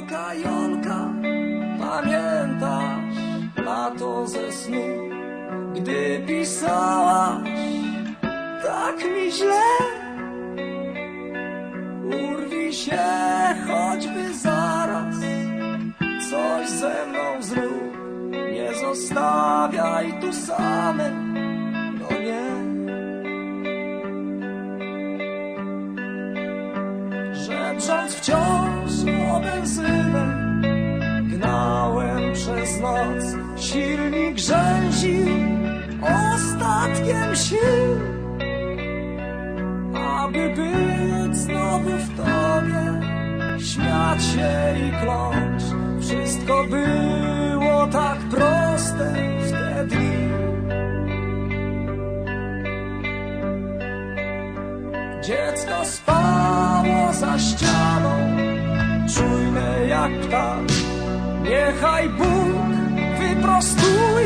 Jolka, Jolka, pamiętasz? Lato ze snu, gdy pisałaś. Tak mi źle. Urwij się choćby zaraz, coś ze mną zrób, nie zostawiaj tu samej, no nie. Żebrząc wciąż noc Silnik rzęził Ostatkiem sił Aby być znowu w tobie. Śmiać się i kląć. Wszystko było tak proste w te dni Dziecko spało za ścianą, czujne jak ptak. Niechaj Bóg rostuje.